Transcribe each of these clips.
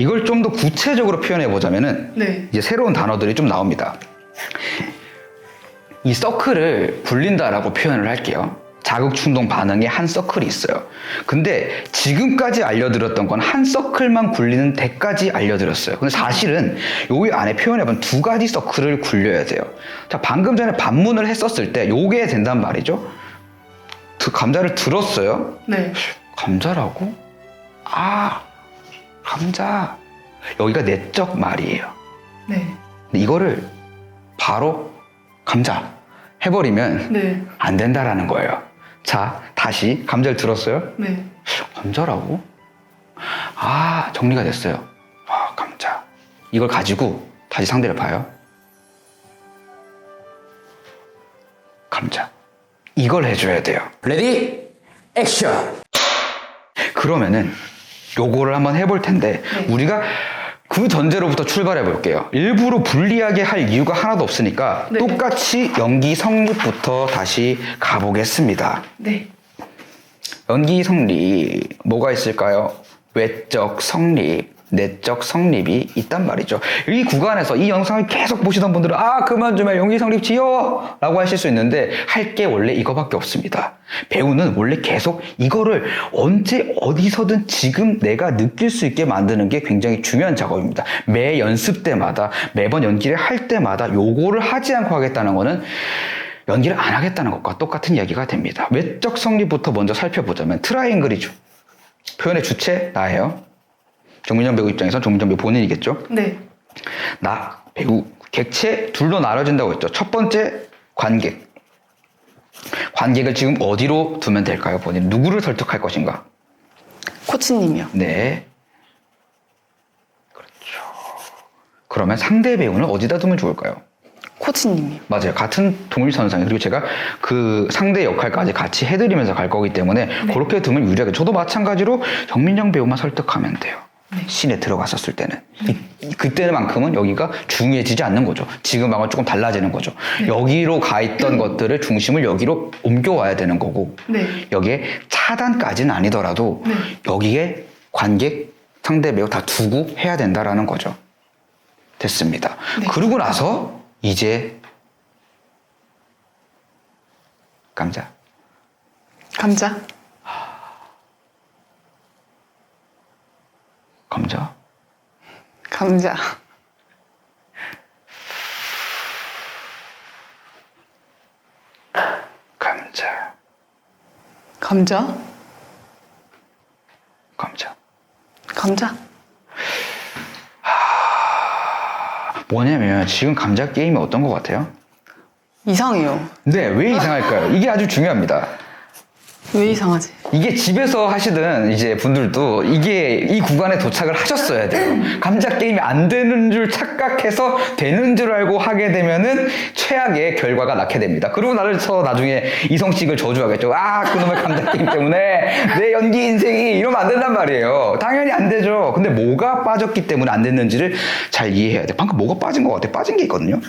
이걸 좀 더 구체적으로 표현해 보자면은 네. 이제 새로운 단어들이 좀 나옵니다. 이 서클을 굴린다라고 표현을 할게요. 자극 충동 반응의 한 서클이 있어요. 근데 지금까지 알려드렸던 건 한 서클만 굴리는 데까지 알려드렸어요. 근데 사실은 여기 안에 표현해본 두 가지 서클을 굴려야 돼요. 자, 방금 전에 반문을 했었을 때 요게 된단 말이죠. 그 감자를 들었어요. 네. 감자라고? 아, 감자. 여기가 내적 말이에요. 네. 근데 이거를 바로 감자 해버리면 네. 안 된다라는 거예요. 자, 다시 감자를 들었어요? 네. 감자라고? 아, 정리가 됐어요. 아, 감자. 이걸 가지고 다시 상대를 봐요. 감자. 이걸 해줘야 돼요. 레디 액션 그러면은 요거를 한번 해볼 텐데 네. 우리가 그 전제로부터 출발해 볼게요. 일부러 불리하게 할 이유가 하나도 없으니까 네. 똑같이 연기 성립부터 다시 가보겠습니다. 네. 연기 성립 뭐가 있을까요? 외적 성립, 내적 성립이 있단 말이죠. 이 구간에서 이 영상을 계속 보시던 분들은 아 그만 좀해 연기 성립 지어 라고 하실 수 있는데 할 게 원래 이거밖에 없습니다. 배우는 원래 계속 이거를 언제 어디서든 지금 내가 느낄 수 있게 만드는 게 굉장히 중요한 작업입니다. 매 연습 때마다 매번 연기를 할 때마다 요거를 하지 않고 하겠다는 거는 연기를 안 하겠다는 것과 똑같은 이야기가 됩니다. 외적 성립부터 먼저 살펴보자면 트라이앵글이죠. 표현의 주체 나예요. 정민정 배우 입장에선 정민정 배우 본인이겠죠. 네. 나 배우 객체 둘로 나눠진다고 했죠. 첫 번째 관객. 관객을 지금 어디로 두면 될까요? 본인 누구를 설득할 것인가? 코치님이요. 네. 그렇죠. 그러면 상대 배우는 어디다 두면 좋을까요? 코치님이요. 맞아요. 같은 동일선상 그리고 제가 그 상대 역할까지 같이 해드리면서 갈 거기 때문에 그렇게 두면 유리하게 저도 마찬가지로 정민정 배우만 설득하면 돼요. 씬에 들어갔었을 때는 그때만큼은 여기가 중요해지지 않는 거죠. 지금하고 조금 달라지는 거죠. 여기로 가 있던 것들을 중심을 여기로 옮겨와야 되는 거고 네. 여기에 차단까지는 아니더라도 네. 여기에 관객 상대 배우 다 두고 해야 된다라는 거죠. 됐습니다. 네. 그러고 나서 이제 감자 감자. 감자 감자. 감자 감자. 감자 감자. 뭐냐면 지금 감자 게임이 어떤 것 같아요? 이상해요. 네, 왜 이상할까요? 이게 아주 중요합니다. 왜 이상하지? 이게 집에서 하시던 이제 분들도 이게 이 구간에 도착을 하셨어야 돼요. 감자 게임이 안 되는 줄 착각해서 되는 줄 알고 하게 되면은 최악의 결과가 낳게 됩니다. 그리고 나서 나중에 이성식을 저주하겠죠. 아, 그놈의 감자 게임 때문에 내 연기 인생이 이러면 안 된단 말이에요. 당연히 안 되죠. 근데 뭐가 빠졌기 때문에 안 됐는지를 잘 이해해야 돼. 방금 뭐가 빠진 것 같아. 빠진 게 있거든요.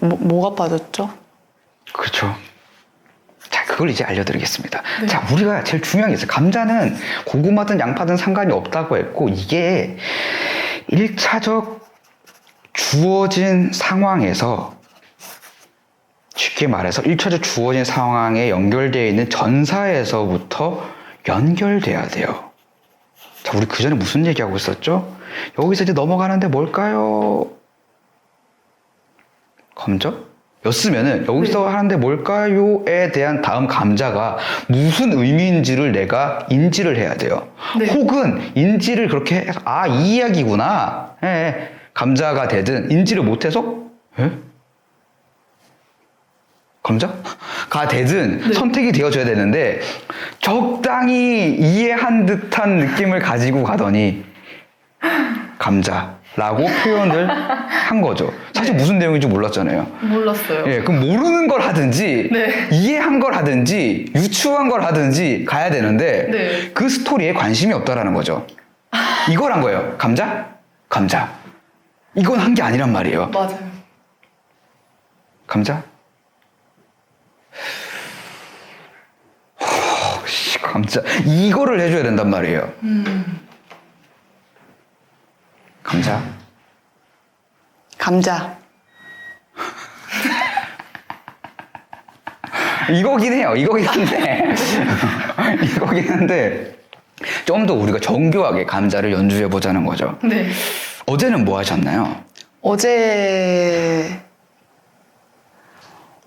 뭐, 뭐가 빠졌죠? 그렇죠. 자, 그걸 이제 알려드리겠습니다. 자, 우리가 제일 중요한 게 있어요. 감자는 고구마든 양파든 상관이 없다고 했고, 이게 1차적 주어진 상황에서 쉽게 말해서 1차적 주어진 상황에 연결되어 있는 전사에서부터 연결돼야 돼요. 자, 우리 그 전에 무슨 얘기하고 있었죠? 여기서 이제 넘어가는데 뭘까요? 감자? 였으면은 여기서 하는데 뭘까요에 대한 다음 감자가 무슨 의미인지를 내가 인지를 해야 돼요. 네. 혹은 인지를 그렇게 해서 아 이 이야기구나. 예, 예. 감자가 되든 인지를 못해서 예? 감자가 되든 네. 선택이 되어줘야 되는데 적당히 이해한 듯한 느낌을 가지고 가더니 감자라고 표현을 한 거죠. 사실 무슨 내용인지 몰랐잖아요. 몰랐어요. 예, 그럼 모르는 걸 하든지 네. 이해한 걸 하든지 유추한 걸 하든지 가야 되는데 네. 그 스토리에 관심이 없다라는 거죠. 이걸 한 거예요. 감자? 감자. 이건 한 게 아니란 말이에요. 맞아요. 감자? 허, 씨, 감자. 이거를 해줘야 된단 말이에요. 감자? 감자. 이거긴 해요. 이거긴 한데. 이거긴 한데. 좀 더 우리가 정교하게 감자를 연주해 보자는 거죠. 네. 어제는 뭐 하셨나요? 어제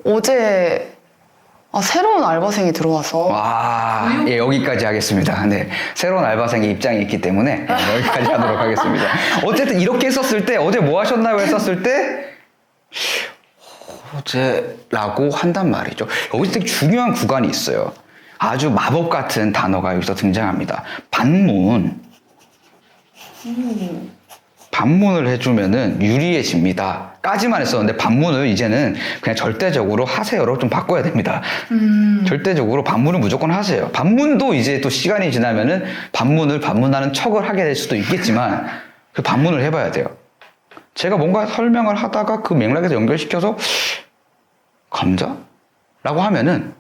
어제 아, 새로운 알바생이 들어와서 와, 예, 여기까지 하겠습니다. 네. 새로운 알바생의 입장이 있기 때문에 네, 여기까지 하도록 하겠습니다. 어쨌든 이렇게 했었을 때, 어제 뭐 하셨나요? 했었을 때, 어제라고 한단 말이죠. 여기서 되게 중요한 구간이 있어요. 아주 마법 같은 단어가 여기서 등장합니다. 반문. 반문을 해주면은 유리해집니다. 까지만 했었는데 반문을 이제는 그냥 절대적으로 하세요로 좀 바꿔야 됩니다. 절대적으로 반문을 무조건 하세요. 반문도 이제 또 시간이 지나면은 반문을 반문하는 척을 하게 될 수도 있겠지만 그 반문을 해봐야 돼요. 제가 뭔가 설명을 하다가 그 맥락에서 연결시켜서 감자? 라고 하면은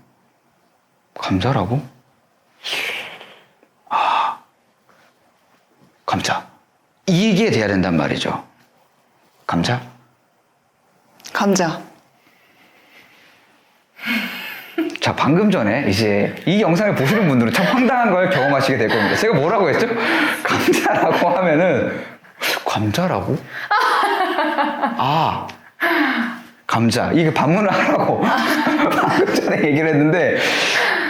감자라고? 아, 감자. 이게 돼야 된단 말이죠. 감자? 감자. 자, 방금 전에 이제 이 영상을 보시는 분들은 참 황당한 걸 경험하시게 될 겁니다. 제가 뭐라고 했죠? 감자라고 하면은, 감자라고? 아, 감자. 이게 반문을 하라고 방금 전에 얘기를 했는데,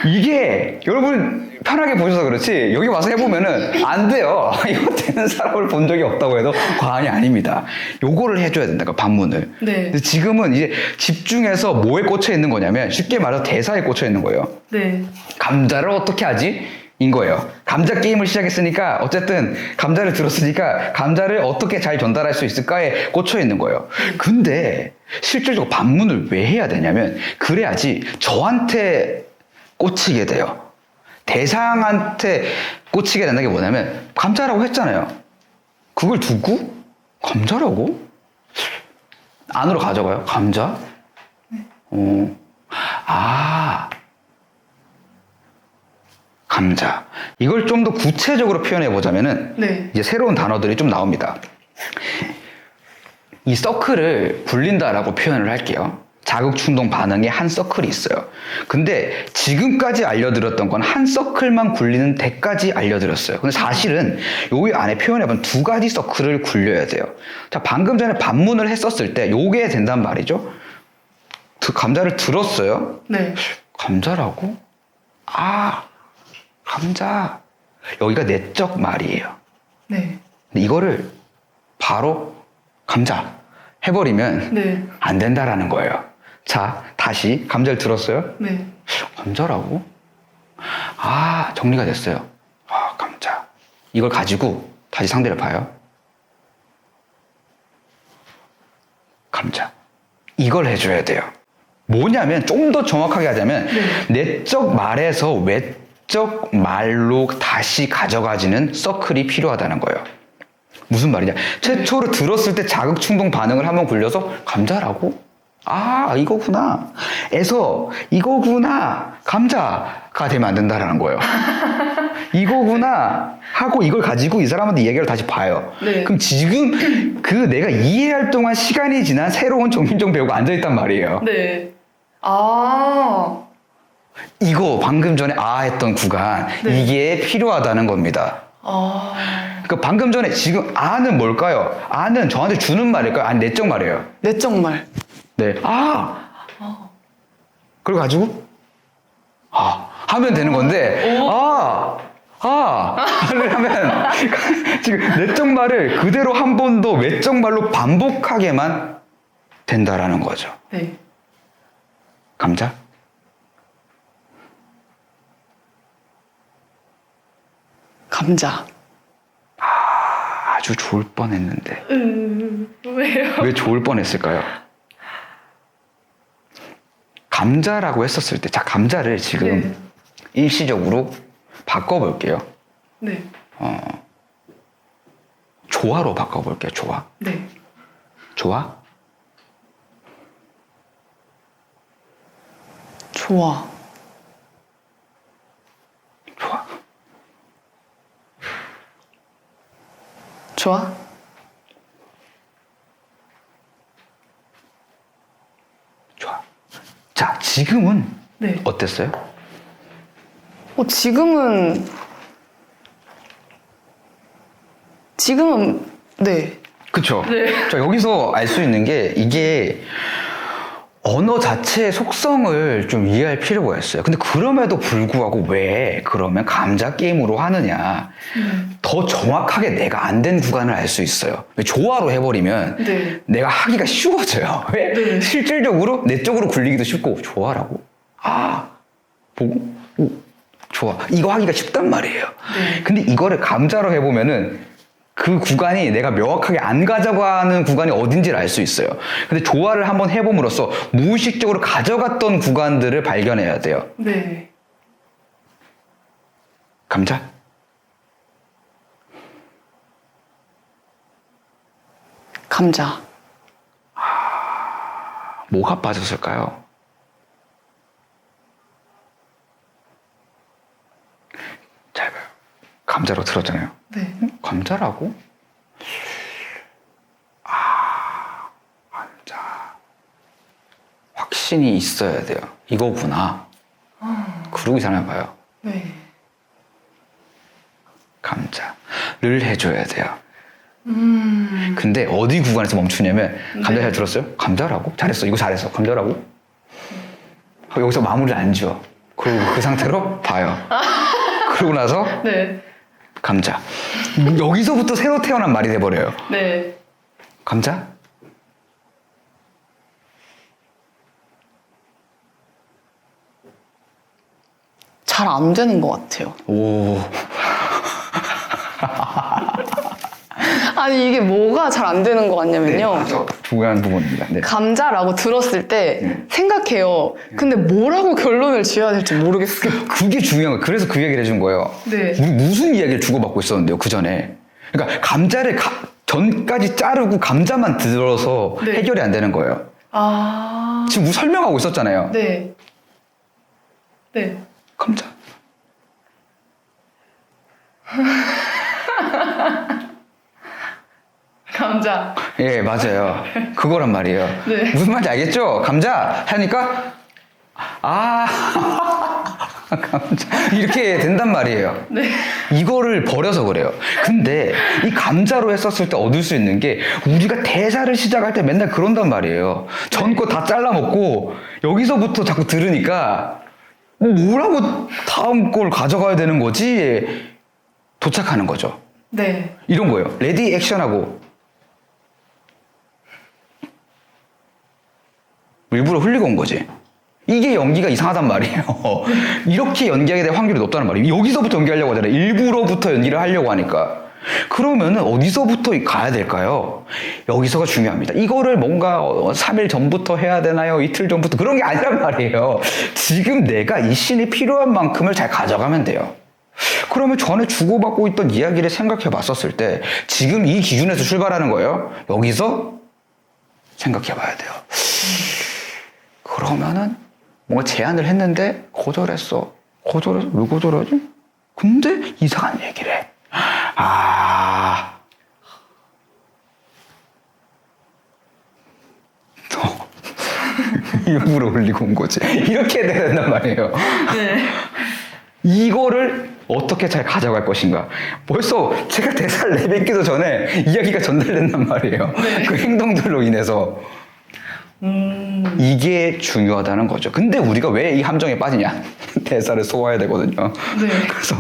이게 여러분 편하게 보셔서 그렇지, 여기 와서 해보면은 안 돼요. 이거 되는 사람을 본 적이 없다고 해도 과언이 아닙니다. 요거를 해줘야 된다, 그 반문을. 네. 근데 지금은 이제 집중해서 뭐에 꽂혀 있는 거냐면 쉽게 말해서 대사에 꽂혀 있는 거예요. 네. 감자를 어떻게 하지? 인 거예요. 감자 게임을 시작했으니까 어쨌든 감자를 들었으니까 감자를 어떻게 잘 전달할 수 있을까에 꽂혀 있는 거예요. 근데 실질적으로 반문을 왜 해야 되냐면 그래야지 저한테 꽂히게 돼요. 대상한테 꽂히게 된다는 게 뭐냐면 감자라고 했잖아요. 그걸 두고 감자라고? 안으로 가져가요. 감자? 어. 아. 감자. 이걸 좀 더 구체적으로 표현해 보자면은 네. 이제 새로운 단어들이 좀 나옵니다. 이 서클을 굴린다라고 표현을 할게요. 자극 충동 반응의 한 서클이 있어요. 근데 지금까지 알려드렸던 건 한 서클만 굴리는 데까지 알려드렸어요. 근데 사실은 여기 안에 표현해본 두 가지 서클을 굴려야 돼요. 자, 방금 전에 반문을 했었을 때 요게 된단 말이죠. 그 감자를 들었어요. 네. 감자라고? 아, 감자. 여기가 내적 말이에요. 네. 이거를 바로 감자 해버리면 네. 안 된다라는 거예요. 자, 다시 감자를 들었어요? 네. 감자라고? 아, 정리가 됐어요. 아, 감자. 이걸 가지고 다시 상대를 봐요. 감자. 이걸 해줘야 돼요. 뭐냐면 좀 더 정확하게 하자면 내적 말에서 외적 말로 다시 가져가지는 서클이 필요하다는 거예요. 무슨 말이냐? 최초로 들었을 때 자극 충동 반응을 한번 굴려서 감자라고? 아 이거구나. 에서 이거구나. 감자가 되면 안 된다라는 거예요. 이거구나 하고 이걸 가지고 이 사람한테 얘기를 다시 봐요. 네. 그럼 지금 그 내가 이해할 동안 시간이 지난 새로운 정민정 배우가 앉아 있단 말이에요. 네. 아. 이거 방금 전에 아 했던 구간 네. 이게 필요하다는 겁니다. 아. 그 방금 전에 지금 아는 뭘까요? 아는 저한테 주는 말일까요? 아니 내적 말이에요. 내적 말. 네. 아. 그걸 가지고 아 하면 되는 건데 아. 아, 를 하면 지금 내적 말을 그대로 한 번 더 외적 말로 반복하게만 된다라는 거죠. 네. 감자? 감자. 아주 좋을 뻔했는데 음, 왜요? 왜 좋을 뻔했을까요? 감자라고 했었을 때, 자 감자를 지금 네. 일시적으로 바꿔볼게요. 네. 조화로 바꿔볼게요. 조화. 네. 조화? 좋아. 좋아? 좋아. 자, 지금은 네. 어땠어요? 어, 지금은 지금은 네. 그쵸? 자, 여기서 알 수 있는 게 이게 언어 자체의 속성을 좀 이해할 필요가 있어요. 근데 그럼에도 불구하고 왜 그러면 감자 게임으로 하느냐. 더 정확하게 내가 안 된 구간을 알 수 있어요. 왜 조화로 해버리면 네. 내가 하기가 쉬워져요. 왜? 네. 실질적으로 내 쪽으로 굴리기도 쉽고 조화라고. 아, 보고 오, 좋아. 이거 하기가 쉽단 말이에요. 네. 근데 이거를 감자로 해보면은 그 구간이 내가 명확하게 안 가져가는 구간이 어딘지를 알 수 있어요. 근데 조화를 한번 해봄으로써 무의식적으로 가져갔던 구간들을 발견해야 돼요. 네. 감자? 감자. 뭐가 빠졌을까요? 잘 봐요. 감자로 들었잖아요. 네. 감자라고? 아, 감자. 확신이 있어야 돼요. 이거구나. 그러고 살아봐요. 네. 감자를 해줘야 돼요. 음. 근데 어디 구간에서 멈추냐면 감자 잘 들었어요? 감자라고? 잘했어. 이거 잘했어. 감자라고? 하고 여기서 마무리를 안 지어. 그리고 그 상태로 봐요. 그러고 나서 네. 감자. 여기서부터 새로 태어난 말이 돼버려요. 네. 감자? 잘 안 되는 것 같아요. 오. 아니 이게 뭐가 잘 안 되는 것 같냐면요. 맞아. 중요한 부분입니다. 네. 감자라고 들었을 때 생각해요. 근데 뭐라고 결론을 지어야 될지 모르겠어요. 그게 중요한 거예요. 그래서 그 얘기를 해준 거예요. 네. 우리 무슨 이야기를 주고받고 있었는데요, 그 전에. 그러니까 감자를 가- 전까지 자르고 감자만 들어서 네. 해결이 안 되는 거예요. 아. 지금 우리 설명하고 있었잖아요. 네. 네. 감자. 감자. 예, 맞아요. 그거란 말이에요. 네. 무슨 말인지 알겠죠? 감자 하니까 아 감자 이렇게 된단 말이에요. 네. 이거를 버려서 그래요. 근데 이 감자로 했었을 때 얻을 수 있는 게 우리가 대사를 시작할 때 맨날 그런단 말이에요. 전 거 다 잘라 먹고 여기서부터 자꾸 들으니까 뭐라고 다음 걸 가져가야 되는 거지 도착하는 거죠. 네. 이런 거예요. 레디 액션하고 일부러 흘리고 온 거지. 이게 연기가 이상하단 말이에요. 이렇게 연기하게 될 확률이 높다는 말이에요. 여기서부터 연기하려고 하잖아요. 일부러부터 연기를 하려고 하니까. 그러면은 어디서부터 가야 될까요? 여기서가 중요합니다. 이거를 뭔가 3일 전부터 해야 되나요? 이틀 전부터? 그런 게 아니란 말이에요. 지금 내가 이 신이 필요한 만큼을 잘 가져가면 돼요. 그러면 전에 주고받고 있던 이야기를 생각해 봤었을 때 지금 이 기준에서 출발하는 거예요. 여기서 생각해 봐야 돼요. 그러면은 뭔가 제안을 했는데 거절했어. 거절해서 왜 거절하지? 근데 이상한 얘기를 해. 아. 어. 일부러 올리고 온 거지. 이렇게 돼야 된단 말이에요. 네. 이거를 어떻게 잘 가져갈 것인가. 벌써 제가 대사를 내뱉기도 전에 이야기가 전달된단 말이에요. 그 행동들로 인해서. 이게 중요하다는 거죠. 근데 우리가 왜 이 함정에 빠지냐? 대사를 소화해야 되거든요. 네. 그래서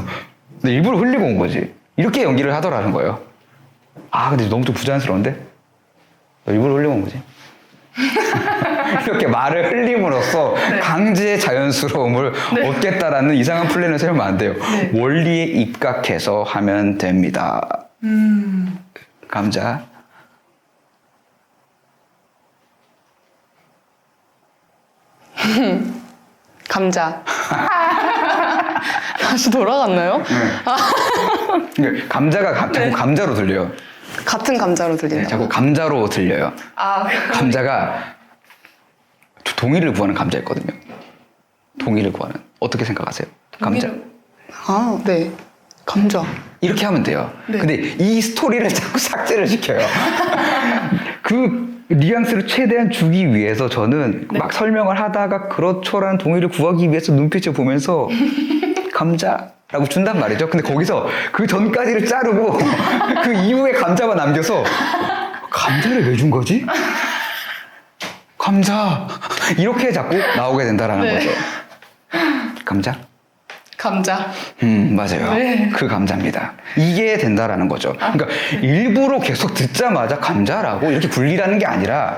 일부러 흘리고 온 거지. 이렇게 연기를 하더라는 거예요. 아, 근데 너무 좀 부자연스러운데? 너 일부러 흘리고 온 거지? 이렇게 말을 흘림으로써 강제의 자연스러움을 얻겠다라는 이상한 플랜을 세우면 안 돼요. 네. 원리에 입각해서 하면 됩니다. 감자. 감자. 다시 돌아갔나요? 이게 감자가 가- 자꾸 감자로 들려요. 같은 감자로 네, 들린다. 자꾸 감자로 들려요. 아, 감자가 동의를 구하는 감자였거든요. 동의를 구하는 어떻게 생각하세요? 감자 아, 네. 감자. 이렇게 하면 돼요. 네. 근데 이 스토리를 자꾸 삭제를 시켜요. 그 뉘앙스를 최대한 주기 위해서 저는 네. 막 설명을 하다가 그렇죠라는 동의를 구하기 위해서 눈빛을 보면서 감자 라고 준단 말이죠. 근데 거기서 그 전까지를 자르고 그 이후에 감자만 남겨서 감자를 왜 준 거지? 감자 이렇게 자꾸 나오게 된다라는 네. 거죠. 감자? 감자. 음, 맞아요. 네. 그 감자입니다. 이게 된다라는 거죠. 그러니까 일부러 계속 듣자마자 감자라고 이렇게 굴리라는 게 아니라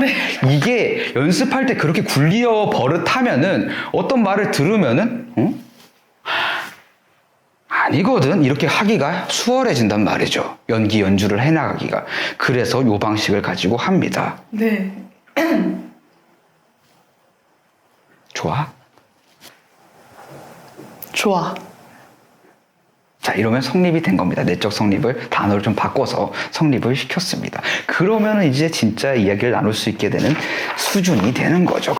이게 연습할 때 그렇게 굴려 버릇하면은 어떤 말을 들으면은 어? 아니거든 이렇게 하기가 수월해진단 말이죠. 연기 연주를 해나가기가. 그래서 요 방식을 가지고 합니다. 네. 좋아? 좋아. 자, 이러면 성립이 된 겁니다. 내적 성립을 단어를 좀 바꿔서 성립을 시켰습니다. 그러면 이제 진짜 이야기를 나눌 수 있게 되는 수준이 되는 거죠.